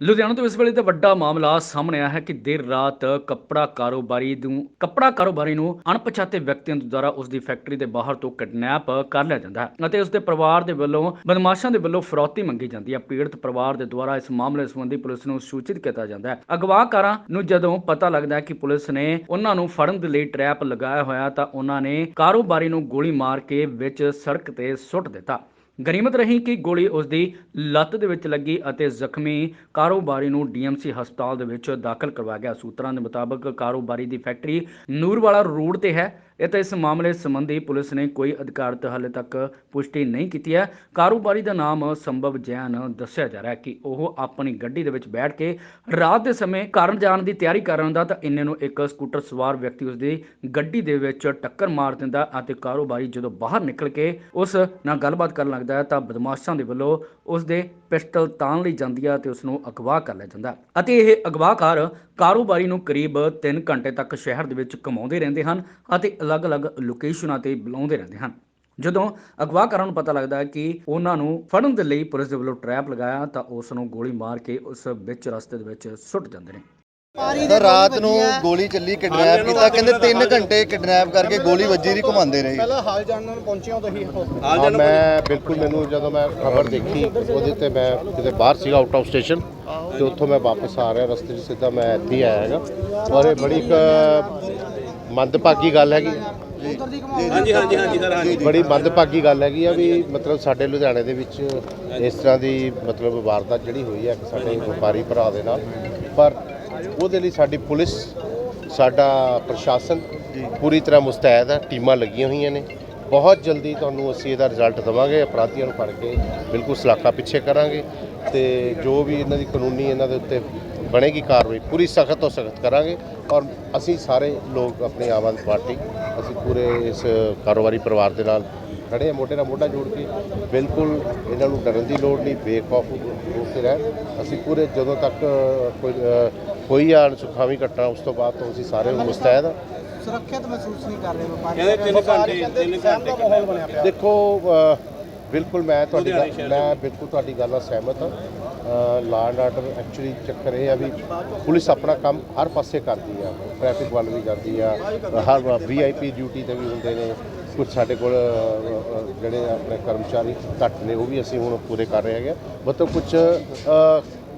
ਲੁਧਿਆਣਾ ਤੋਂ ਇਸ ਵੇਲੇ ਦਾ ਵੱਡਾ ਮਾਮਲਾ ਸਾਹਮਣੇ ਆਇਆ ਹੈ ਕਿ ਦੇਰ ਰਾਤ ਕੱਪੜਾ ਕਾਰੋਬਾਰੀ ਨੂੰ, ਕੱਪੜਾ ਕਾਰੋਬਾਰੀ ਨੂੰ ਅਣਪਛਾਤੇ ਵਿਅਕਤੀਆਂ ਦੁਆਰਾ ਉਸ ਦੀ ਫੈਕਟਰੀ ਦੇ ਬਾਹਰ ਤੋਂ ਕਿਡਨੈਪ ਕਰ ਲਿਆ ਜਾਂਦਾ ਹੈ ਅਤੇ ਉਸ ਦੇ ਪਰਿਵਾਰ ਦੇ ਵੱਲੋਂ, ਬਦਮਾਸ਼ਾਂ ਦੇ ਵੱਲੋਂ ਫਰੌਤੀ ਮੰਗੀ ਜਾਂਦੀ ਹੈ। ਪੀੜਤ ਪਰਿਵਾਰ ਦੇ ਦੁਆਰਾ ਇਸ ਮਾਮਲੇ ਸੰਬੰਧੀ ਪੁਲਿਸ ਨੂੰ ਸੂਚਿਤ ਕੀਤਾ ਜਾਂਦਾ ਹੈ। ਅਗਵਾਕਾਰਾਂ ਨੂੰ ਜਦੋਂ ਪਤਾ ਲੱਗਦਾ ਹੈ ਕਿ ਪੁਲਿਸ ਨੇ ਉਹਨਾਂ ਨੂੰ ਫੜਨ ਦੇ ਲਈ ਟਰੈਪ ਲਗਾਇਆ ਹੋਇਆ ਤਾਂ ਉਹਨਾਂ ਨੇ ਕਾਰੋਬਾਰੀ ਨੂੰ ਗੋਲੀ ਮਾਰ ਕੇ ਵਿੱਚ ਸੜਕ ਤੇ ਸੁੱਟ ਦਿੱਤਾ। ਗਨੀਮਤ ਰਹੀ ਕਿ ਗੋਲੀ ਉਸ ਦੀ ਲੱਤ ਦੇ ਵਿੱਚ ਲੱਗੀ ਅਤੇ ਜ਼ਖਮੀ ਕਾਰੋਬਾਰੀ ਨੂੰ ਡੀਐਮਸੀ ਹਸਪਤਾਲ ਦੇ ਵਿੱਚ ਦਾਖਲ ਕਰਵਾਇਆ ਗਿਆ। ਸੂਤਰਾਂ ਦੇ ਮੁਤਾਬਕ ਕਾਰੋਬਾਰੀ ਦੀ ਫੈਕਟਰੀ ਨੂਰਵਾਲਾ ਰੋਡ ਤੇ ਹੈ। ਇਹ ਤਾਂ ਇਸ ਮਾਮਲੇ ਸੰਬੰਧੀ ਪੁਲਿਸ ਨੇ ਕੋਈ ਅਧਿਕਾਰਤ ਹਾਲੇ ਤੱਕ ਪੁਸ਼ਟੀ ਨਹੀਂ ਕੀਤੀ ਹੈ। ਕਾਰੋਬਾਰੀ ਦਾ ਨਾਮ ਸੰਭਵ ਜੈਨ ਦੱਸਿਆ ਜਾ ਰਿਹਾ ਕਿ ਉਹ ਆਪਣੀ ਗੱਡੀ ਦੇ ਵਿੱਚ ਬੈਠ ਕੇ ਰਾਤ ਦੇ ਸਮੇਂ ਕਾਰਨ ਜਾਣ ਦੀ ਤਿਆਰੀ ਕਰ ਰਿਹਾ ਹੁੰਦਾ ਤਾਂ ਇੰਨੇ ਨੂੰ ਇੱਕ ਸਕੂਟਰ ਸਵਾਰ ਵਿਅਕਤੀ ਉਸ ਦੀ ਗੱਡੀ ਦੇ ਵਿੱਚ ਟੱਕਰ ਮਾਰ ਦਿੰਦਾ ਅਤੇ ਕਾਰੋਬਾਰੀ ਜਦੋਂ ਬਾਹਰ ਨਿਕਲ ਕੇ ਉਸ ਨਾਲ ਗੱਲਬਾਤ ਕਰਨ ਲੱਗਦਾ ਹੈ ਤਾਂ ਬਦਮਾਸ਼ਾਂ ਦੇ ਵੱਲੋਂ ਉਸ ਦੇ ਪਿਸਟਲ ਤਾਣ ਲਈ ਜਾਂਦੀ ਹੈ ਤੇ ਉਸ ਨੂੰ ਅਗਵਾ ਕਰ ਲਿਆ ਜਾਂਦਾ ਹੈ। ਅਤੇ ਇਹ ਅਗਵਾਕਾਰ ਕਾਰੋਬਾਰੀ ਨੂੰ ਕਰੀਬ 3 ਘੰਟੇ ਤੱਕ ਸ਼ਹਿਰ ਦੇ ਵਿੱਚ ਘੁਮਾਉਂਦੇ ਰਹਿੰਦੇ ਹਨ ਅਤੇ ਅਲੱਗ-ਅਲੱਗ ਲੋਕੇਸ਼ਨਾਂ ਤੇ ਬੁਲਾਉਂਦੇ ਰਹਿੰਦੇ ਹਨ। ਜਦੋਂ ਅਗਵਾਕਾਰਾਂ ਨੂੰ ਪਤਾ ਲੱਗਦਾ ਹੈ ਕਿ ਉਹਨਾਂ ਨੂੰ ਫੜਨ ਦੇ ਲਈ ਪੁਲਿਸ ਦੇ ਵੱਲੋਂ ਟਰੈਪ ਲਗਾਇਆ ਤਾਂ ਉਸ ਨੂੰ ਗੋਲੀ ਮਾਰ ਕੇ ਉਸ ਵਿੱਚ ਰਸਤੇ ਦੇ ਵਿੱਚ ਸੁੱਟ ਜਾਂਦੇ ਨੇ। ਤਾਂ ਰਾਤ ਨੂੰ ਗੋਲੀ ਚੱਲੀ ਕਿਡਨੈਪ ਕੀਤਾ ਕਹਿੰਦੇ 3 ਘੰਟੇ ਕਿਡਨੈਪ ਕਰਕੇ ਗੋਲੀ ਵੱਜੀ ਦੀ ਘੁਮਾਉਂਦੇ ਰਹੇ। ਪਹਿਲਾਂ ਹਾਲ ਜਾਣਨ ਨੂੰ ਪਹੁੰਚੇ ਹੋ ਤੁਸੀਂ ਹਾਂ ਮੈਂ ਬਿਲਕੁਲ ਮੈਨੂੰ ਜਦੋਂ ਮੈਂ ਖਬਰ ਦੇਖੀ ਉਹਦੇ ਤੇ ਮੈਂ ਕਿਤੇ ਬਾਹਰ ਸੀਗਾ ਆਊਟ ਆਫ ਸਟੇਸ਼ਨ ਤੇ ਉੱਥੋਂ ਮੈਂ ਵਾਪਸ ਆ ਰਿਹਾ ਰਸਤੇ 'ਚ ਸਿੱਧਾ ਮੈਂ ਇੱਥੇ ਹੀ ਆਇਆ ਹੈਗਾ। ਔਰ ਇਹ ਬੜੀ ਇੱਕ ਮੰਦਭਾਗੀ ਗੱਲ ਹੈਗੀ। ਹਾਂਜੀ ਹਾਂਜੀ ਹਾਂਜੀ ਸਰ ਹਾਂਜੀ। ਬੜੀ ਮੰਦਭਾਗੀ ਗੱਲ ਹੈਗੀ ਆ ਵੀ ਮਤਲਬ ਸਾਡੇ ਲੁਧਿਆਣੇ ਦੇ ਵਿੱਚ ਇਸ ਤਰ੍ਹਾਂ ਦੀ ਮਤਲਬ ਵਾਰਦਾਤ ਜਿਹੜੀ ਹੋਈ ਹੈ ਸਾਡੇ ਵਪਾਰੀ ਭਰਾ ਦੇ ਨਾਲ। ਪਰ ਉਹਦੇ ਲਈ ਸਾਡੀ ਪੁਲਿਸ ਸਾਡਾ ਪ੍ਰਸ਼ਾਸਨ ਪੂਰੀ ਤਰ੍ਹਾਂ ਮੁਸਤੈਦ ਹੈ ਟੀਮਾਂ ਲੱਗੀਆਂ ਹੋਈਆਂ ਨੇ। ਬਹੁਤ ਜਲਦੀ ਤੁਹਾਨੂੰ ਅਸੀਂ ਇਹਦਾ ਰਿਜ਼ਲਟ ਦੇਵਾਂਗੇ ਅਪਰਾਧੀਆਂ ਨੂੰ ਫੜ ਕੇ ਬਿਲਕੁਲ ਸਲਾਖਾ ਪਿੱਛੇ ਕਰਾਂਗੇ ਤੇ ਜੋ ਵੀ ਇਹਨਾਂ ਦੀ ਕਾਨੂੰਨੀ ਇਹਨਾਂ ਦੇ ਉੱਤੇ ਬਣੇਗੀ ਕਾਰਵਾਈ ਪੂਰੀ ਸਖਤ ਤੋਂ ਸਖਤ ਕਰਾਂਗੇ ਔਰ ਅਸੀਂ ਸਾਰੇ ਲੋਕ ਆਪਣੀ ਆਮ ਆਦਮੀ ਪਾਰਟੀ ਅਸੀਂ ਪੂਰੇ ਇਸ ਕਾਰੋਬਾਰੀ ਪਰਿਵਾਰ ਦੇ ਨਾਲ ਖੜੇ ਆ ਮੋਢੇ ਨਾਲ ਮੋਢਾ ਜੋੜ ਕੇ ਬਿਲਕੁਲ ਇਹਨਾਂ ਨੂੰ ਡਰਨ ਦੀ ਲੋੜ ਨਹੀਂ ਬੇਖੌਫ ਹੋ ਕੇ ਰਹਿਣ। ਅਸੀਂ ਪੂਰੇ ਜਦੋਂ ਤੱਕ ਕੋਈ ਅ, ਹੋਈ ਆ ਸੁਖਾਵੀ ਘਟਨਾ ਉਸ ਤੋਂ ਬਾਅਦ ਤੋਂ ਅਸੀਂ ਸਾਰੇ ਮੁਸਤੈਦ ਹਾਂ ਸੁਰੱਖਿਅਤ ਮਹਿਸੂਸ ਨਹੀਂ ਕਰ ਰਹੇ ਵਪਾਰੀ। ਕਹਿੰਦੇ 3 ਘੰਟੇ 3 ਘੰਟੇ ਦਾ ਮਾਹੌਲ ਬਣਿਆ ਪਿਆ। ਦੇਖੋ ਬਿਲਕੁਲ ਮੈਂ ਤੁਹਾਡੀ ਮੈਂ ਬਿਲਕੁਲ ਤੁਹਾਡੀ ਗੱਲ ਨਾਲ ਸਹਿਮਤ ਹਾਂ। ਲਾਅ ਐਂਡ ਆਰਡਰ ਐਕਚੁਅਲੀ ਚੱਕਰ ਇਹ ਆ ਵੀ ਪੁਲਿਸ ਆਪਣਾ ਕੰਮ ਹਰ ਪਾਸੇ ਕਰਦੀ ਆ। ਟ੍ਰੈਫਿਕ ਵੱਲ ਵੀ ਕਰਦੀ ਆ। ਹਰ ਵੀਆਈਪੀ ਡਿਊਟੀ ਤੇ ਵੀ ਹੁੰਦੇ ਨੇ। ਕੁਝ ਸਾਡੇ ਕੋਲ ਜਿਹੜੇ ਆਪਣੇ ਕਰਮਚਾਰੀ ਘੱਟ ਨੇ ਉਹ ਵੀ ਅਸੀਂ ਹੁਣ ਪੂਰੇ ਕਰ ਰਹੇ ਹੈਗੇ। ਮਤਲਬ ਕੁਝ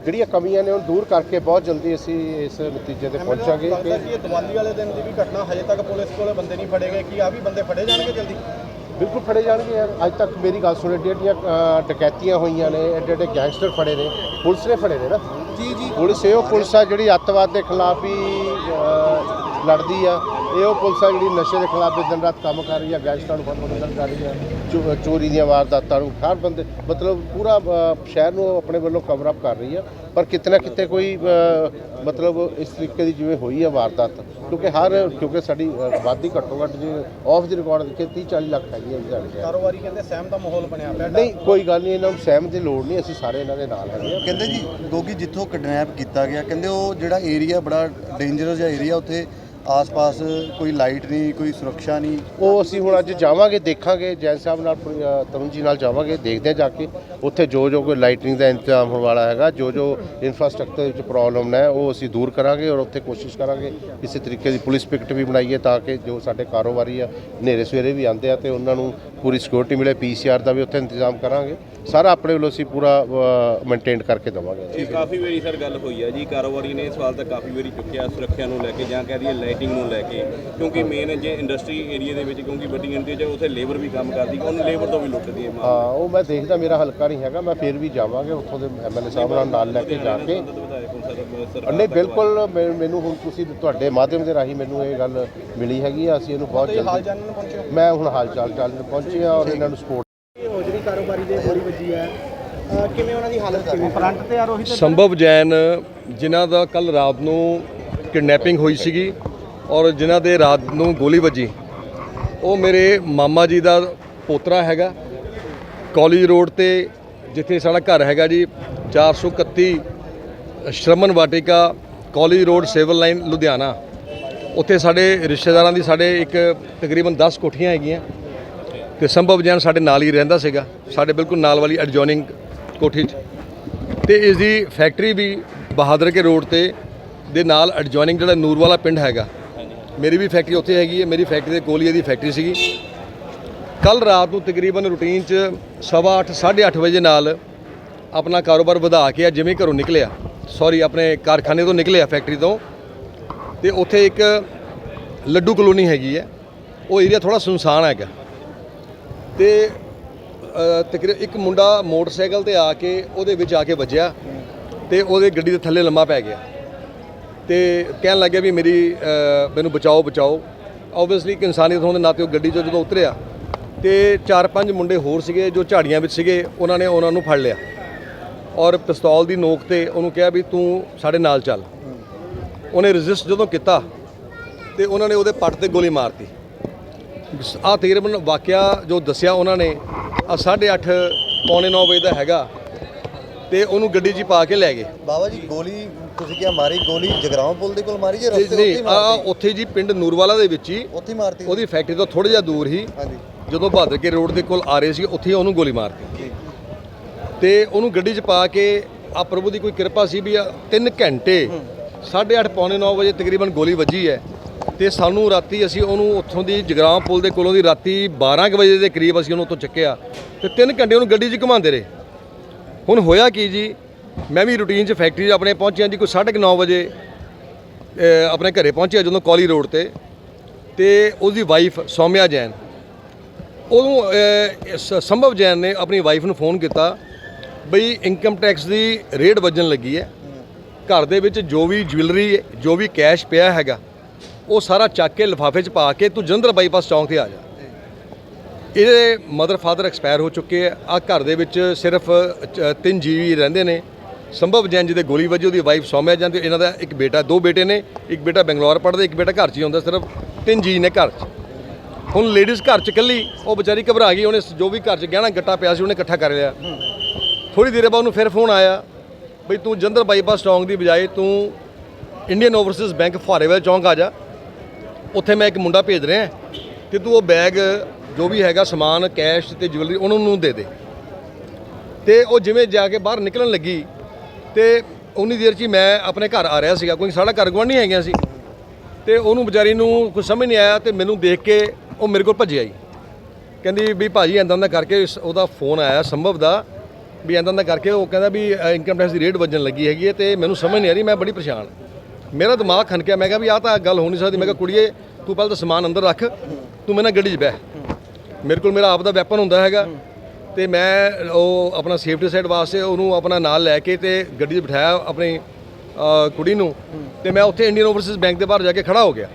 ਜਿਹੜੀਆਂ ਕਮੀਆਂ ਨੇ ਉਹ ਦੂਰ ਕਰਕੇ ਬਹੁਤ ਜਲਦੀ ਅਸੀਂ ਇਸ ਨਤੀਜੇ ਤੇ ਪਹੁੰਚਾਂਗੇ ਕਿ ਇਹ ਦੀਵਾਲੀ ਵਾਲੇ ਦਿਨ ਦੀ ਵੀ ਘਟਨਾ ਹਜੇ ਤੱਕ ਪੁਲਿਸ ਕੋਲੇ ਬੰਦੇ ਨਹੀਂ ਫੜੇ ਗਏ ਕੀ ਆ ਵੀ ਬੰਦੇ ਫੜੇ ਜਾਣਗੇ ਜਲਦੀ? ਬਿਲਕੁਲ ਫੜੇ ਜਾਣਗੇ ਯਾਰ। ਅੱਜ ਤੱਕ ਮੇਰੀ ਗੱਲ ਸੁਣੇ ਅ, ਡਕੈਤੀਆਂ ਹੋਈਆਂ ਨੇ ਐਡੇ ਐਡੇ ਗੈਂਗਸਟਰ ਫੜੇ ਨੇ। ਪੁਲਿਸ ਨੇ ਫੜੇ ਨੇ ਨਾ? ਜੀ ਜੀ। ਪੁਲਿਸ ਇਹ ਉਹ ਪੁਲਿਸ ਆ ਜਿਹੜੀ ਅੱਤਵਾਦ ਦੇ ਖਿਲਾਫ ਹੀ ਲੜਦੀ ਆ। ਇਹ ਉਹ ਪੁਲਿਸ ਆ ਜਿਹੜੀ ਨਸ਼ੇ ਦੇ ਖਿਲਾਫ ਵੀ ਦਿਨ ਰਾਤ ਕੰਮ ਕਰ ਰਹੀ ਆ ਗੈਂਗਸਟਰਾਂ ਨੂੰ ਫੜਨ ਕਰ ਰਹੀ ਆ ਚੋ- ਚੋਰੀ ਦੀਆਂ ਵਾਰਦਾਤਾਂ ਨੂੰ ਹਰ ਬੰਦੇ ਮਤਲਬ ਪੂਰਾ ਸ਼ਹਿਰ ਨੂੰ ਆਪਣੇ ਵੱਲੋਂ ਕਵਰ ਅਪ ਕਰ ਰਹੀ ਆ ਪਰ ਕਿਤੇ ਨਾ ਕਿਤੇ ਕੋਈ ਮਤਲਬ ਇਸ ਤਰੀਕੇ ਦੀ ਜਿਵੇਂ ਹੋਈ ਆ ਵਾਰਦਾਤ ਕਿਉਂਕਿ ਹਰ ਕਿਉਂਕਿ ਸਾਡੀ ਆਬਾਦੀ ਘੱਟੋ ਘੱਟ ਜੇ ਆਫ ਦੀ ਰਿਕਾਰਡ ਦੇਖੇ 30 40 ਲੱਖ ਹੈਗੀ ਹੈ ਸ਼ਹਿਰ। ਕਾਰੋਬਾਰੀ ਕਹਿੰਦੇ ਸਹਿਮ ਦਾ ਮਾਹੌਲ ਬਣਿਆ ਪਿਆ। ਨਹੀਂ ਕੋਈ ਗੱਲ ਨਹੀਂ ਇਹਨਾਂ ਨੂੰ ਸਹਿਮ ਦੀ ਲੋੜ ਨਹੀਂ ਅਸੀਂ ਸਾਰੇ ਇਹਨਾਂ ਦੇ ਨਾਲ ਹੈਗੇ ਆ। ਕਹਿੰਦੇ ਜੀ ਗੋਗੀ ਜਿੱਥੋਂ ਕਿਡਨੈਪ ਕੀਤਾ ਗਿਆ ਕਹਿੰਦੇ ਉਹ ਜਿਹੜਾ ਏਰੀਆ ਬੜਾ ਡੇਂਜਰਸ ਜਿਹਾ ਏਰੀਆ ਉੱਥੇ ਆਸ-ਪਾਸ ਕੋਈ ਲਾਈਟ ਨਹੀਂ ਕੋਈ ਸੁਰੱਖਿਆ ਨਹੀਂ। ਉਹ ਅਸੀਂ ਹੁਣ ਅੱਜ ਜਾਵਾਂਗੇ ਦੇਖਾਂਗੇ ਜੈਨ ਸਾਹਿਬ ਨਾਲ ਅ, ਤਰੁਣ ਜੀ ਨਾਲ ਜਾਵਾਂਗੇ ਦੇਖਦੇ ਹਾਂ ਜਾ ਕੇ। ਉੱਥੇ ਜੋ ਜੋ ਕੋਈ ਲਾਈਟਿੰਗ ਦਾ ਇੰਤਜ਼ਾਮ ਹੋਣ ਵਾਲਾ ਹੈਗਾ ਜੋ ਜੋ ਇਨਫਰਾਸਟ੍ਰਕਚਰ ਵਿੱਚ ਪ੍ਰੋਬਲਮ ਹੈ ਉਹ ਅਸੀਂ ਦੂਰ ਕਰਾਂਗੇ ਔਰ ਉੱਥੇ ਕੋਸ਼ਿਸ਼ ਕਰਾਂਗੇ ਕਿਸੇ ਤਰੀਕੇ ਦੀ ਪੁਲਿਸ ਪਿਕਟ ਵੀ ਬਣਾਈਏ ਤਾਂ ਕਿ ਜੋ ਸਾਡੇ ਕਾਰੋਬਾਰੀ ਆ ਹਨੇਰੇ ਸਵੇਰੇ ਵੀ ਆਉਂਦੇ ਆ ਤੇ ਉਹਨਾਂ ਨੂੰ ਪੂਰੀ ਸਿਕਿਉਰਿਟੀ ਮਿਲੇ ਪੀਸੀਆਰ ਦਾ ਵੀ ਉੱਥੇ ਇੰਤਜ਼ਾਮ ਕਰਾਂਗੇ। ਸਾਰਾ ਆਪਣੇ ਵੱਲੋਂ ਅਸੀਂ ਪੂਰਾ ਮੇਨਟੇਨ ਕਰਕੇ ਦੇਵਾਂਗੇ। ਇਹ ਕਾਫੀ ਵਾਰੀ ਸਰ ਗੱਲ ਹੋਈ ਹੈ ਜੀ ਕਾਰੋਬਾਰੀ ਨੇ ਸਵਾਲ ਤਾਂ ਕਾਫੀ ਵਾਰੀ ਚੁੱਕਿਆ ਸੁਰੱਖਿਆ ਨੂੰ ਲੈ ਕੇ ਜਾਂ ਕਹਿ ਦਈਏ ਲਾਈਟਿੰਗ ਨੂੰ ਲੈ ਕੇ। ਕਿਉਂਕਿ ਮੇਨ ਜੇ ਇੰਡਸਟਰੀ ਏਰੀਆ ਦੇ ਵਿੱਚ ਕਿਉਂਕਿ ਵੱਡੀ ਗਿਣਤੀ 'ਚ ਉੱਥੇ ਲੇਬਰ ਵੀ ਕੰਮ ਕਰਦੀ ਉਹਨੂੰ ਲੇਬਰ ਤੋਂ ਵੀ ਲੁੱਟਦੀ ਹੈ ਹਾਂ ਉਹ ਮੈਂ ਦੇਖਦਾ ਮੇਰਾ ਹਲਕਾ ਨਹੀਂ ਹੈਗਾ ਮੈਂ ਫਿਰ ਵੀ ਜਾਵਾਂਗੇ ਉੱਥੋਂ ਦੇ ਐਮਐਲਏ ਸਾਹਿਬ ਨਾਲ ਨਾਲ ਲੈ ਕੇ ਜਾ ਕੇ। ਸਰ ਨਹੀਂ ਬਿਲਕੁਲ ਮੈ- ਮੈਨੂੰ ਹੁਣ ਤੁਸੀਂ ਤੁਹਾਡੇ ਮਾਧਿਅਮ ਦੇ ਰਾਹੀਂ ਮੈਨੂੰ ਇਹ ਗੱਲ ਮਿਲੀ ਹੈਗੀ ਆ ਅਸੀਂ ਇਹਨੂੰ ਬਹੁਤ ਜਲਦੀ ਮੈਂ ਹੁਣ ਹਾਲ ਚਾਲ ਜਾਣਨ ਪਹੁੰਚੇ ਆ ਔਰ ਇਹਨਾਂ ਨੂੰ ਸਪੋਰਟ ਇਹ ਹੋਜਰੀ ਕਾਰੋਬਾਰੀ ਦੇ ਗੋਲੀ ਵੱਜੀ ਹੈ ਅਹ ਕਿਵੇਂ ਉਹਨਾਂ ਦੀ ਹਾਲਤ ਕਿਵੇਂ? ਫਰੰਟ ਤੇ ਆ ਰੋਹਿਤ ਸੰਭਵ ਜੈਨ ਜਿਨ੍ਹਾਂ ਦਾ ਕੱਲ ਰਾਤ ਨੂੰ ਕਿਡਨੈਪਿੰਗ ਹੋਈ ਸੀਗੀ ਔਰ ਜਿਨ੍ਹਾਂ ਦੇ ਰਾਤ ਨੂੰ ਗੋਲੀ ਵੱਜੀ ਉਹ ਮੇਰੇ ਮਾਮਾ ਜੀ ਦਾ ਪੋਤਰਾ ਹੈਗਾ ਕਾਲਜ ਰੋਡ ਤੇ ਜਿੱਥੇ ਸਾਡਾ ਘਰ ਹੈਗਾ ਜੀ 431 Sharman Vatika college road civil line Ludhiana. ਉੱਥੇ ਸਾਡੇ ਰਿਸ਼ਤੇਦਾਰਾਂ ਦੀ ਸਾਡੇ ਇੱਕ ਤਕਰੀਬਨ 10 ਕੋਠੀਆਂ ਹੈਗੀਆਂ। ਤੇ ਸੰਭਵ ਜੈਨ ਸਾਡੇ ਨਾਲ ਹੀ ਰਹਿੰਦਾ ਸੀਗਾ। ਸਾਡੇ ਬਿਲਕੁਲ ਨਾਲ ਵਾਲੀ ਐਡਜੋਇਨਿੰਗ ਕੋਠੀ 'ਚ। ਤੇ ਇਸ ਦੀ ਫੈਕਟਰੀ ਵੀ ਬਹਾਦਰ ਕੇ ਰੋਡ ਤੇ ਦੇ ਨਾਲ ਐਡਜੋਇਨਿੰਗ ਜਿਹੜਾ ਨੂਰ ਵਾਲਾ ਪਿੰਡ ਹੈਗਾ। ਮੇਰੀ ਵੀ ਫੈਕਟਰੀ ਉੱਥੇ ਹੈਗੀ ਹੈ। ਮੇਰੀ ਫੈਕਟਰੀ ਦੇ ਕੋਲ ਹੀ ਇਹਦੀ ਫੈਕਟਰੀ ਸੀਗੀ। ਕੱਲ ਰਾਤ ਨੂੰ ਤਕਰੀਬਨ ਰੂਟੀਨ 'ਚ ਸਵਾ ਅੱਠ, ਸਾਢੇ ਅੱਠ ਵਜੇ ਨਾਲ ਆਪਣਾ ਕਾਰੋਬਾਰ ਵਧਾ ਕੇ ਆ ਜਿਵੇਂ ਘਰੋਂ ਨਿਕਲਿਆ। ਸੌਰੀ, ਆਪਣੇ ਕਾਰਖਾਨੇ ਤੋਂ ਨਿਕਲਿਆ ਫੈਕਟਰੀ ਤੋਂ। ਤੇ ਉੱਥੇ ਇੱਕ ਲੱਡੂ ਕਲੋਨੀ ਹੈਗੀ ਹੈ। ਉਹ ਏਰੀਆ ਥੋੜਾ ਸੁਨਸਾਨ ਹੈਗਾ। ਤੇ ਤਕਰੀਬਨ ਇੱਕ ਮੁੰਡਾ ਮੋਟਰਸਾਈਕਲ ਤੇ ਆ ਕੇ ਉਹਦੇ ਵਿੱਚ ਆ ਕੇ ਵੱਜਿਆ ਤੇ ਉਹਦੇ ਗੱਡੀ ਦੇ ਥੱਲੇ ਲੰਮਾ ਪੈ ਗਿਆ। ਤੇ ਕਹਿਣ ਲੱਗਿਆ ਵੀ ਮੇਰੀ ਮੈਨੂੰ ਬਚਾਓ ਬਚਾਓ। ਆਬਵੀਅਸਲੀ ਇੱਕ ਇਨਸਾਨੀਅਤ ਹੋਣ ਦੇ ਨਾਤੇ ਉਹ ਗੱਡੀ 'ਚੋਂ ਜਦੋਂ ਉਤਰਿਆ ਤੇ ਚਾਰ ਪੰਜ ਮੁੰਡੇ ਹੋਰ ਸੀਗੇ ਜੋ ਝਾੜੀਆਂ ਵਿੱਚ ਸੀਗੇ, ਉਹਨਾਂ ਨੇ ਉਹਨਾਂ ਨੂੰ ਫੜ ਲਿਆ। ਔਰ ਪਿਸਤੌਲ ਦੀ ਨੋਕ ਤੇ ਉਹਨੂੰ ਕਿਹਾ ਵੀ ਤੂੰ ਸਾਡੇ ਨਾਲ ਚੱਲ। ਉਹਨੇ ਰੈਜ਼ਿਸਟ ਜਦੋਂ ਕੀਤਾ ਤੇ ਉਹਨਾਂ ਨੇ ਉਹਦੇ ਪੱਟ ਤੇ ਗੋਲੀ ਮਾਰਤੀ। ਆ ਤਕਰੀਬਨ ਵਾਕਿਆ ਜੋ ਦੱਸਿਆ ਉਹਨਾਂ ਨੇ ਆ 8:30 ਪੌਣੇ 9 ਵਜੇ ਦਾ ਹੈਗਾ ਤੇ ਉਹਨੂੰ ਗੱਡੀ 'ਚ ਪਾ ਕੇ ਲੈ ਗਏ। ਬਾਬਾ ਜੀ ਗੋਲੀ ਤੁਸੀਂ ਕਿਹਾ ਮਾਰੀ ਗੋਲੀ ਜਗਰਾਉਂ ਪੁਲ ਦੇ ਕੋਲ ਮਾਰੀ ਜਾਂ ਰਸਤੇ ਉੱਤੇ ਹੀ ਆ ਉੱਥੇ ਜੀ ਪਿੰਡ ਨੂਰਵਾਲਾ ਦੇ ਵਿੱਚ ਹੀ ਉੱਥੇ ਮਾਰਤੀ। ਉਹਦੀ ਫੈਕਟਰੀ ਤੋਂ ਥੋੜਾ ਜਿਹਾ ਦੂਰ ਹੀ ਹਾਂਜੀ। ਜਦੋਂ ਬਹਾਦਰ ਕੇ ਰੋਡ ਦੇ ਕੋਲ ਆ ਰਹੇ ਸੀ ਉੱਥੇ ਉਹਨੂੰ ਗੋਲੀ ਮਾਰਤੀ। ਤੇ ਉਹਨੂੰ ਗੱਡੀ 'ਚ ਪਾ ਕੇ ਆ ਪ੍ਰਭੂ ਦੀ ਕੋਈ ਕਿਰਪਾ ਸੀ ਵੀ 3 ਘੰਟੇ 8:30 ਪੌਣੇ 9 ਵਜੇ ਤਕਰੀਬਨ ਗੋਲੀ ਵੱਜੀ ਹੈ। ਤੇ ਸਾਨੂੰ ਰਾਤੀ ਅਸੀਂ ਉਹਨੂੰ ਉੱਥੋਂ ਦੀ ਜਗਰਾਮ ਪੁਲ ਦੇ ਕੋਲੋਂ ਦੀ ਰਾਤੀ 12 ਕੁ ਵਜੇ ਦੇ ਕਰੀਬ ਅਸੀਂ ਉਹਨੂੰ ਉੱਥੋਂ ਚੱਕਿਆ। ਤੇ 3 ਘੰਟੇ ਉਹਨੂੰ ਗੱਡੀ 'ਚ ਘੁਮਾਉਂਦੇ ਰਹੇ। ਹੁਣ ਹੋਇਆ ਕੀ ਜੀ? ਮੈਂ ਵੀ ਰੂਟੀਨ 'ਚ ਫੈਕਟਰੀ 'ਚ ਆਪਣੇ ਪਹੁੰਚਿਆ ਜੀ, ਕੋਈ 9:30 ਵਜੇ ਆਪਣੇ ਘਰੇ ਪਹੁੰਚਿਆ ਜਦੋਂ ਕੌਲੀ ਰੋਡ ਤੇ। ਤੇ ਉਹਦੀ ਵਾਈਫ ਸੌਮਿਆ ਜੈਨ। ਉਹਨੂੰ ਸੰਭਵ ਜੈਨ ਨੇ ਆਪਣੀ ਵਾਈਫ ਨੂੰ ਫੋਨ ਕੀਤਾ। ਬਈ ਇਨਕਮ ਟੈਕਸ ਦੀ ਰੇਡ ਵੱਜਣ ਲੱਗੀ ਹੈ। ਘਰ ਦੇ ਵਿੱਚ ਜੋ ਵੀ ਜੁਐਲਰੀ ਜੋ ਵੀ ਕੈਸ਼ ਪਿਆ ਹੈਗਾ, ਉਹ ਸਾਰਾ ਚੱਕ ਕੇ ਲਿਫਾਫੇ 'ਚ ਪਾ ਕੇ ਤੂੰ ਜਲੰਧਰ ਬਾਈਪਾਸ ਚੌਂਕ ਤੇ ਆ ਜਾ। ਇਹਦੇ ਮਦਰ ਫਾਦਰ ਐਕਸਪਾਇਰ ਹੋ ਚੁੱਕੇ ਆ। ਆ ਘਰ ਦੇ ਵਿੱਚ ਸਿਰਫ ਤਿੰਨ ਜੀਵੀ ਰਹਿੰਦੇ ਨੇ। ਸੰਭਵ ਜੈਨ ਜਿਹਦੇ ਗੋਲੀ ਵੱਜੀ, ਉਹਦੀ ਵਾਈਫ ਸੌਮਿਆ ਜੈਨ ਇਹਨਾਂ ਦਾ ਇੱਕ ਬੇਟਾ, ਦੋ ਬੇਟੇ ਨੇ। ਇੱਕ ਬੇਟਾ ਬੰਗਲੌਰ ਪੜ੍ਹਦਾ, ਇੱਕ ਬੇਟਾ ਘਰ 'ਚ ਹੀ ਹੁੰਦਾ, ਸਿਰਫ ਤਿੰਨ ਜੀ ਨੇ ਘਰ 'ਚ। ਹੁਣ ਲੇਡੀਜ਼ ਘਰ 'ਚ ਇਕੱਲੀ, ਉਹ ਵਿਚਾਰੀ ਘਬਰਾ ਗਈ, ਉਹਨੇ ਜੋ ਵੀ ਘਰ 'ਚ ਗਹਿਣਾ ਗੱਟਾ ਪਿਆ ਸੀ, ਉਹਨੇ ਇਕੱਠਾ ਕਰ ਲਿਆ। ਥੋੜੀ ਦੇਰ ਬਾਅਦ ਉਹਨੂੰ ਫਿਰ ਫੋਨ ਆਇਆ ਬਈ ਤੂੰ ਜੰਦਰ ਬਾਈਪਾਸ ਚੌਂਕ ਦੀ ਬਜਾਏ ਤੂੰ ਇੰਡੀਅਨ ਓਵਰਸੀਜ਼ ਬੈਂਕ ਫੁਹਾਰੇਵਾਲ ਚੌਂਕ ਆ ਜਾ। ਉੱਥੇ ਮੈਂ ਇੱਕ ਮੁੰਡਾ ਭੇਜ ਰਿਹਾ ਤੇ ਤੂੰ ਉਹ ਬੈਗ ਜੋ ਵੀ ਹੈਗਾ ਸਮਾਨ ਕੈਸ਼ ਤੇ ਜੁਐਲਰੀ ਉਹਨਾਂ ਨੂੰ ਦੇ ਦੇ। ਤੇ ਉਹ ਜਿਵੇਂ ਜਾ ਕੇ ਬਾਹਰ ਨਿਕਲਣ ਲੱਗੀ ਤੇ ਉਨੀ ਦੇਰ 'ਚ ਹੀ ਮੈਂ ਆਪਣੇ ਘਰ ਆ ਰਿਹਾ ਸੀਗਾ ਕੋਈ ਸਾਡਾ ਘਰ ਗੁਆਂਢੀ ਹੈਗੀਆਂ ਸੀ। ਤੇ ਉਹਨੂੰ ਵਿਚਾਰੀ ਨੂੰ ਕੁਝ ਸਮਝ ਨਹੀਂ ਆਇਆ ਤੇ ਮੈਨੂੰ ਦੇਖ ਕੇ ਉਹ ਮੇਰੇ ਕੋਲ ਭੱਜ ਆਈ। ਕਹਿੰਦੀ ਵੀ ਭਾਜੀ ਐਂਦਾਂ ਦਾ ਕਰਕੇ ਉਹਦਾ ਫੋਨ ਆਇਆ, ਸੰਭਵ ਦਾ ਵੀ ਐਂਦਾਂ ਦਾ ਕਰਕੇ ਉਹ ਕਹਿੰਦਾ ਵੀ ਇਨਕਮ ਟੈਕਸ ਦੀ ਰੇਟ ਵੱਜਣ ਲੱਗੀ ਹੈਗੀ ਹੈ ਤੇ ਮੈਨੂੰ ਸਮਝ ਨਹੀਂ ਆ ਰਹੀ, ਮੈਂ ਬੜੀ ਪਰੇਸ਼ਾਨ ਮੇਰਾ ਦਿਮਾਗ ਖਨਕਿਆ ਮੈਂ ਕਿਹਾ ਵੀ ਆਹ ਤਾਂ ਗੱਲ ਹੋ ਨਹੀਂ ਸਕਦੀ। ਮੈਂ ਕਿਹਾ, ਕੁੜੀਏ, ਤੂੰ ਪਹਿਲਾਂ ਤਾਂ ਸਮਾਨ ਅੰਦਰ ਰੱਖ, ਤੂੰ ਮੇਰੇ ਨਾਲ ਗੱਡੀ 'ਚ ਬਹਿ। ਮੇਰੇ ਕੋਲ ਮੇਰਾ ਆਪ ਦਾ ਵੈਪਨ ਹੁੰਦਾ ਹੈਗਾ ਤੇ ਮੈਂ ਉਹ ਆਪਣਾ ਸੇਫਟੀ ਸਾਈਡ ਵਾਸਤੇ ਉਹਨੂੰ ਆਪਣਾ ਨਾਲ ਲੈ ਕੇ ਤੇ ਗੱਡੀ 'ਚ ਬਿਠਾਇਆ ਆਪਣੀ ਕੁੜੀ ਨੂੰ ਤੇ ਮੈਂ ਉੱਥੇ ਇੰਡੀਅਨ ਓਵਰਸੀਜ਼ ਬੈਂਕ ਦੇ ਬਾਹਰ ਜਾ ਕੇ ਖੜਾ ਹੋ ਗਿਆ।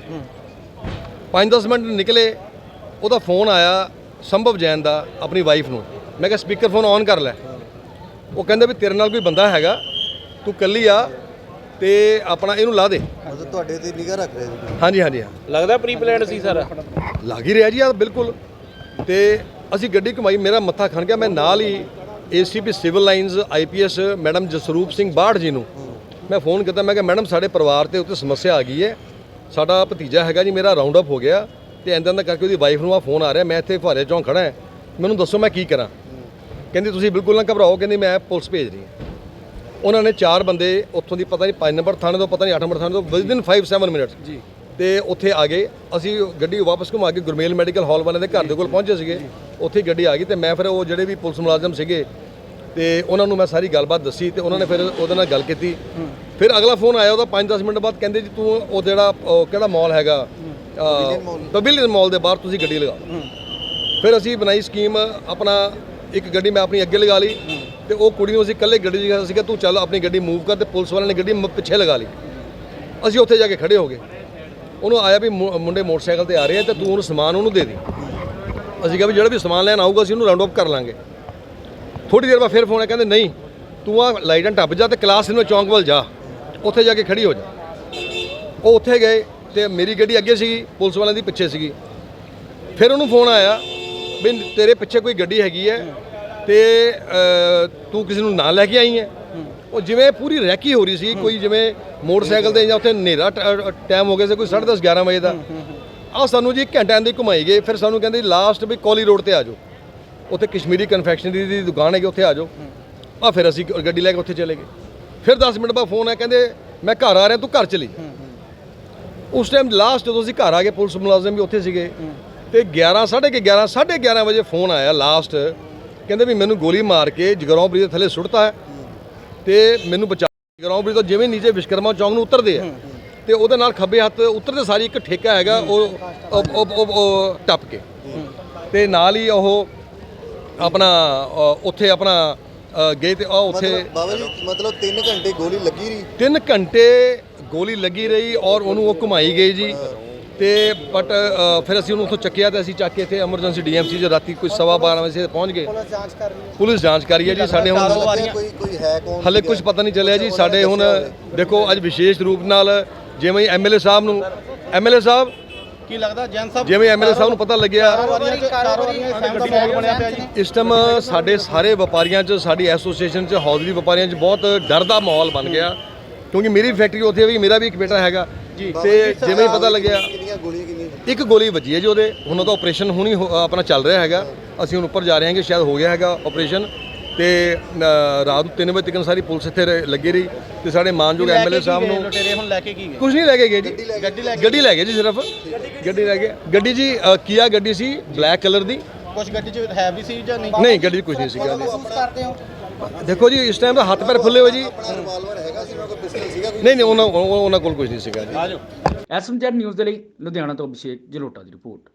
5-10 ਮਿੰਟ ਨਿਕਲੇ, ਉਹਦਾ ਫੋਨ ਆਇਆ ਸੰਭਵ ਜੈਨ ਦਾ, ਆਪਣੀ ਵਾਈਫ ਨੂੰ। ਮੈਂ ਕਿਹਾ ਸਪੀਕਰ ਫੋਨ ਔਨ ਕਰ ਲੈ। ਉਹ ਕਹਿੰਦਾ ਵੀ ਤੇਰੇ ਨਾਲ ਕੋਈ ਬੰਦਾ ਹੈਗਾ ਤੂੰ ਕੱਲੀ ਆ ਤੇ ਆਪਣਾ ਇਹਨੂੰ ਲਾ ਦੇ। ਮਤਲਬ ਤੁਹਾਡੇ ਤੇ ਨਿਗਾਹ ਰੱਖ ਰਹੇ ਸੀ। ਹਾਂਜੀ ਹਾਂਜੀ ਹਾਂ। ਲੱਗਦਾ ਪ੍ਰੀ ਪਲਾਨ ਸੀ ਸਰ? ਲੱਗ ਹੀ ਰਿਹਾ ਜੀ ਆ ਬਿਲਕੁਲ। ਤੇ ਅਸੀਂ ਗੱਡੀ ਘੁਮਾਈ ਮੇਰਾ ਮੱਥਾ ਖਣ ਗਿਆ ਮੈਂ ਨਾਲ ਹੀ ACP civil lines IPS madam Jasroop Singh Barh ji ਨੂੰ ਮੈਂ ਫੋਨ ਕੀਤਾ ਮੈਂ ਕਿਹਾ ਮੈਡਮ ਸਾਡੇ ਪਰਿਵਾਰ ਤੇ ਉੱਤੇ ਸਮੱਸਿਆ ਆ ਗਈ ਹੈ ਸਾਡਾ ਭਤੀਜਾ ਹੈਗਾ ਜੀ ਮੇਰਾ ਰਾਉਂਡ ਅਪ ਹੋ ਗਿਆ ਤੇ ਐਂਦਾਂ ਦਾ ਕਰਕੇ ਉਹਦੀ ਵਾਈਫ ਨੂੰ ਆ ਫੋਨ ਆ ਰਿਹਾ ਮੈਂ ਇੱਥੇ ਫੁਹਾਰੇ ਚੌਂਕ ਖੜਾ ਹਾਂ ਮੈਨੂੰ ਦੱਸੋ ਮੈਂ ਕੀ ਕਰਾਂ? ਕਹਿੰਦੀ ਤੁਸੀਂ ਬਿਲਕੁਲ ਨਾ ਘਬਰਾਓ। ਕਹਿੰਦੀ ਮੈਂ ਪੁਲਿਸ ਭੇਜ ਰਹੀ ਹਾਂ। ਉਹਨਾਂ ਨੇ ਚਾਰ ਬੰਦੇ ਉੱਥੋਂ ਦੀ ਪਤਾ ਨਹੀਂ 5 ਨੰਬਰ ਥਾਣੇ ਤੋਂ ਪਤਾ ਨਹੀਂ 8 ਨੰਬਰ ਥਾਣੇ ਤੋਂ ਵਿਦਿਨ 5-7 ਮਿੰਟਸ ਜੀ। ਤੇ ਉੱਥੇ ਆ ਗਏ। ਅਸੀਂ ਗੱਡੀ ਵਾਪਸ ਘੁਮਾ ਕੇ ਗੁਰਮੇਲ ਮੈਡੀਕਲ ਹਾਲ ਵਾਲਿਆਂ ਦੇ ਘਰ ਦੇ ਕੋਲ ਪਹੁੰਚੇ ਸੀਗੇ। ਉੱਥੇ ਗੱਡੀ ਆ ਗਈ ਤੇ ਮੈਂ ਫਿਰ ਉਹ ਜਿਹੜੇ ਵੀ ਪੁਲਿਸ ਮੁਲਾਜ਼ਮ ਸੀਗੇ ਤੇ ਉਹਨਾਂ ਨੂੰ ਮੈਂ ਸਾਰੀ ਗੱਲਬਾਤ ਦੱਸੀ ਤੇ ਉਹਨਾਂ ਨੇ ਫਿਰ ਉਹਦੇ ਨਾਲ ਗੱਲ ਕੀਤੀ। ਫਿਰ ਅਗਲਾ ਫੋਨ ਆਇਆ ਉਹਦਾ 5-10 ਮਿੰਟ ਬਾਅਦ ਕਹਿੰਦੇ ਜੀ ਤੂੰ ਉਹ ਜਿਹੜਾ ਕਿਹੜਾ ਮਾਲ ਹੈਗਾ? ਪਵੇਲੀਅਨ ਮਾਲ ਦੇ ਬਾਹਰ ਤੁਸੀਂ ਗੱਡੀ ਲਗਾ ਫਿਰ ਅਸੀਂ ਬਣਾਈ ਸਕੀਮ ਆਪਣਾ ਇੱਕ ਗੱਡੀ ਮੈਂ ਆਪਣੀ ਅੱਗੇ ਲਗਾ ਲਈ ਤੇ ਉਹ ਕੁੜੀ ਨੂੰ ਅਸੀਂ ਇਕੱਲੇ ਗੱਡੀ ਗਿਆ ਸੀਗਾ ਤੂੰ ਚੱਲ ਆਪਣੀ ਗੱਡੀ ਮੂਵ ਕਰ ਤੇ ਪੁਲਿਸ ਵਾਲਿਆਂ ਨੇ ਗੱਡੀ ਮ- ਪਿੱਛੇ ਲਗਾ ਲਈ। ਅਸੀਂ ਉੱਥੇ ਜਾ ਕੇ ਖੜੇ ਹੋ ਗਏ। ਉਹਨੂੰ ਆਇਆ ਵੀ ਮੁ- ਮੁੰਡੇ ਮੋਟਰਸਾਈਕਲ ਤੇ ਆ ਰਹੇ ਆ ਤੇ ਤੂੰ ਉਹਨੂੰ ਸਮਾਨ ਉਹਨੂੰ ਦੇ ਦੇ। ਅਸੀਂ ਕਿਹਾ ਵੀ ਜਿਹੜਾ ਵੀ ਸਮਾਨ ਲੈਣ ਆਊਗਾ ਅਸੀਂ ਉਹਨੂੰ ਰਾਉਂਡ ਅਪ ਕਰ ਲਾਂਗੇ। ਥੋੜੀ ਦੇਰ ਬਾਅਦ ਫਿਰ ਫੋਨ ਆਇਆ ਕਹਿੰਦੇ ਨਹੀਂ ਤੂੰ ਆ ਲਾਈਟਾਂ ਟੱਪ ਜਾ ਤੇ ਕਲਾਸ ਨੂੰ ਚੌਂਕ ਵੱਲ ਜਾ। ਉੱਥੇ ਜਾ ਕੇ ਖੜੀ ਹੋ ਜਾ। ਉਹ ਉੱਥੇ ਗਏ ਤੇ ਮੇਰੀ ਗੱਡੀ ਅੱਗੇ ਸੀਗੀ ਪੁਲਿਸ ਵਾਲਿਆਂ ਦੀ ਪਿੱਛੇ ਸੀਗੀ। ਫਿਰ ਉਹਨੂੰ ਫੋਨ ਆਇਆ ਵੀ ਤੇਰੇ ਪਿੱਛੇ ਕੋਈ ਗੱਡੀ ਹੈਗੀ ਹੈ ਤੇ ਤੂੰ ਕਿਸੇ ਨੂੰ ਨਾਲ ਲੈ ਕੇ ਆਈ ਹੈ। ਉਹ ਜਿਵੇਂ ਪੂਰੀ ਰੈਕੀ ਹੋ ਰਹੀ ਸੀ, ਕੋਈ ਜਿਵੇਂ ਮੋਟਰਸਾਈਕਲ ਤੇ ਜਾਂ ਉੱਥੇ ਹਨੇਰਾ ਟਾਈਮ ਹੋ ਗਿਆ ਸੀ, ਕੋਈ 10:30 11 ਵਜੇ ਦਾ। ਆ ਸਾਨੂੰ ਜੀ ਘੰਟਿਆਂ ਦੀ ਘੁਮਾਈ ਗਏ ਫਿਰ ਸਾਨੂੰ ਕਹਿੰਦੇ ਲਾਸਟ ਵੀ ਕੋਲੀ ਰੋਡ ਤੇ ਆ ਜਾਓ। ਉੱਥੇ ਕਸ਼ਮੀਰੀ ਕਨਫੈਕਸ਼ਨਰੀ ਦੀ ਦੁਕਾਨ ਹੈਗੀ, ਉੱਥੇ ਆ ਜਾਓ। ਆ ਫਿਰ ਅਸੀਂ ਗੱਡੀ ਲੈ ਕੇ ਉੱਥੇ ਚਲੇ ਗਏ। ਫਿਰ 10 ਮਿੰਟ ਬਾਅਦ ਫੋਨ ਆ ਕਹਿੰਦੇ ਮੈਂ ਘਰ ਆ ਰਿਹਾ, ਤੂੰ ਘਰ ਚਲੀ ਉਸ ਟਾਈਮ ਲਾਸਟ ਜਦੋਂ ਅਸੀਂ ਘਰ ਆ ਗਏ, ਪੁਲਿਸ ਮੁਲਾਜ਼ਮ ਵੀ ਉੱਥੇ ਸੀਗੇ। ਤੇ 11 11:30 11:30 11:30 ਵਜੇ ਫੋਨ ਆਇਆ ਲਾਸਟ ਕਹਿੰਦੇ ਵੀ ਮੈਨੂੰ ਗੋਲੀ ਮਾਰ ਕੇ ਜਗਰਾਉਂ ਬ੍ਰਿਜ ਦੇ ਥੱਲੇ ਸੁੱਟਤਾ ਹੈ। ਤੇ ਮੈਨੂੰ ਬਚਾ ਜਗਰਾਉਂ ਬ੍ਰਿਜ ਤੋਂ ਜਿਵੇਂ ਨੀਚੇ ਵਿਸ਼ਕਰਮਾ ਚੌਂਕ ਨੂੰ ਉਤਰਦੇ ਆ। ਤੇ ਉਹਦੇ ਨਾਲ ਖੱਬੇ ਹੱਥ ਉਤਰਦੇ ਸਾਰੀ ਇੱਕ ਠੇਕਾ ਹੈਗਾ ਉਹ ਟੱਪ ਕੇ। ਤੇ ਨਾਲ ਹੀ ਉਹ ਆਪਣਾ ਉੱਥੇ ਆਪਣਾ ਗਏ ਤੇ ਉਹ ਉੱਥੇ ਬਾਬਾ ਜੀ ਮਤਲਬ 3 ਘੰਟੇ ਗੋਲੀ ਲੱਗੀ ਰਹੀ? 3 ਘੰਟੇ ਗੋਲੀ ਲੱਗੀ ਰਹੀ ਔਰ ਉਹਨੂੰ ਉਹ ਘੁਮਾਈ ਗਈ ਜੀ। ਤੇ ਬਟ ਫਿਰ ਅਸੀਂ ਉਹਨੂੰ ਉੱਥੋਂ ਚੱਕਿਆ ਤੇ ਅਸੀਂ ਚੱਕ ਕੇ ਇੱਥੇ ਐਮਰਜੈਂਸੀ ਡੀਐਮਸੀ 'ਚ ਰਾਤੀ ਕੁਝ ਸਵਾ 12 ਵਜੇ ਪਹੁੰਚ ਗਏ। ਪੁਲਿਸ ਜਾਂਚ ਕਰ ਰਹੀ ਹੈ। ਪੁਲਿਸ ਜਾਂਚ ਕਰ ਰਹੀ ਹੈ ਜੀ ਸਾਡੇ ਹੁਣ ਕੋਈ ਕੋਈ ਹੈ ਕੌਣ ਹਲੇ ਕੁਝ ਪਤਾ ਨਹੀਂ ਚੱਲਿਆ ਜੀ ਸਾਡੇ ਹੁਣ ਦੇਖੋ ਅੱਜ ਵਿਸ਼ੇਸ਼ ਰੂਪ ਨਾਲ ਜਿਵੇਂ ਐਮਐਲਏ ਸਾਹਿਬ ਨੂੰ ਐਮਐਲਏ ਸਾਹਿਬ? ਕੀ ਲੱਗਦਾ ਜੈਨ ਸਾਹਿਬ? ਜਿਵੇਂ ਐਮਐਲਏ ਸਾਹਿਬ ਨੂੰ ਪਤਾ ਲੱਗਿਆ ਇਸ ਟਾਈਮ ਸਾਡੇ ਸਾਰੇ ਵਪਾਰੀਆਂ 'ਚ ਸਾਡੀ ਐਸੋਸੀਏਸ਼ਨ 'ਚ ਹੌਜ਼ਰੀ ਵਪਾਰੀਆਂ 'ਚ ਬਹੁਤ ਡਰ ਦਾ ਮਾਹੌਲ ਬਣ ਗਿਆ। ਕਿਉਂਕਿ ਮੇਰੀ ਫੈਕਟਰੀ ਉੱਥੇ ਵੀ ਮੇਰਾ ਵੀ ਇੱਕ ਬੇਟਾ ਹੈਗਾ। ਤੇ ਜਿਵੇਂ ਹੀ ਪਤਾ ਲੱਗਿਆ ਕਿੰਨੀਆਂ ਗੋਲੀਆਂ ਕਿੰਨੀਆਂ ਇੱਕ ਗੋਲੀ ਵੱਜੀ ਹੈ ਜੀ ਉਹਦੇ। ਹੁਣ ਉਹਦਾ ਆਪਰੇਸ਼ਨ ਹੁਣੀ ਹੋ- ਆਪਣਾ ਚੱਲ ਰਿਹਾ ਹੈਗਾ। ਅਸੀਂ ਹੁਣ ਉੱਪਰ ਜਾ ਰਹੇ ਹਾਂ ਕਿ ਸ਼ਾਇਦ ਹੋ ਗਿਆ ਹੈਗਾ ਆਪਰੇਸ਼ਨ ਤੇ ਅ, ਰਾਤ ਨੂੰ 3 ਵਜੇ ਤੱਕ ਸਾਰੀ ਪੁਲਿਸ ਇੱਥੇ ਰ- ਲੱਗੀ ਰਹੀ ਤੇ ਸਾਡੇ ਮਾਨਯੋਗ ਐਮਐਲਏ ਸਾਹਿਬ ਨੂੰ ਲੁਟੇਰੇ? ਹੁਣ ਲੈ ਕੇ ਕੀ ਗਏ? ਕੁਝ ਨਹੀਂ ਲੈ ਕੇ ਗਏ ਜੀ। ਗੱਡੀ ਲੈ ਗਏ। ਜੀ ਸਿਰਫ। ਗੱਡੀ ਲੈ ਗਏ। ਗੱਡੀ ਜੀ ਅ, ਕੀਆ ਗੱਡੀ ਸੀ ਬਲੈਕ ਕਲਰ ਦੀ। ਕੁਝ ਗੱਡੀ ਚ ਹੈ ਵੀ ਸੀ ਜਾਂ ਨਹੀਂ? ਨਹੀਂ ਗੱਡੀ 'ਚ ਕੁਝ ਨਹੀਂ ਸੀਗਾ ਮਹਿਸੂਸ ਕਰਦੇ ਹੋ। ਦੇਖੋ ਜੀ ਇਸ ਟਾਈਮ ਦਾ ਹੱਥ ਪੈਰ ਖੁੱਲੇ ਹੋਏ ਜੀ। ਰਿਵਾਲਵਰ ਹੈਗਾ ਸੀ ਕੋਲ ਪਿਸਟਲ ਕੋਈ ਨਹੀਂ ਨਹੀਂ, ਉਹਨਾਂ ਉਹਨਾਂ ਕੋਲ ਕੁਝ ਨਹੀਂ ਸੀਗਾ ਜੀ। ਐਸਐਮਜੈਡ ਨਿਊਜ਼ ਦੇ ਲਈ ਲੁਧਿਆਣਾ ਤੋਂ ਅਭਿਸ਼ੇਕ ਜਲੋਟਾ ਦੀ ਰਿਪੋਰਟ।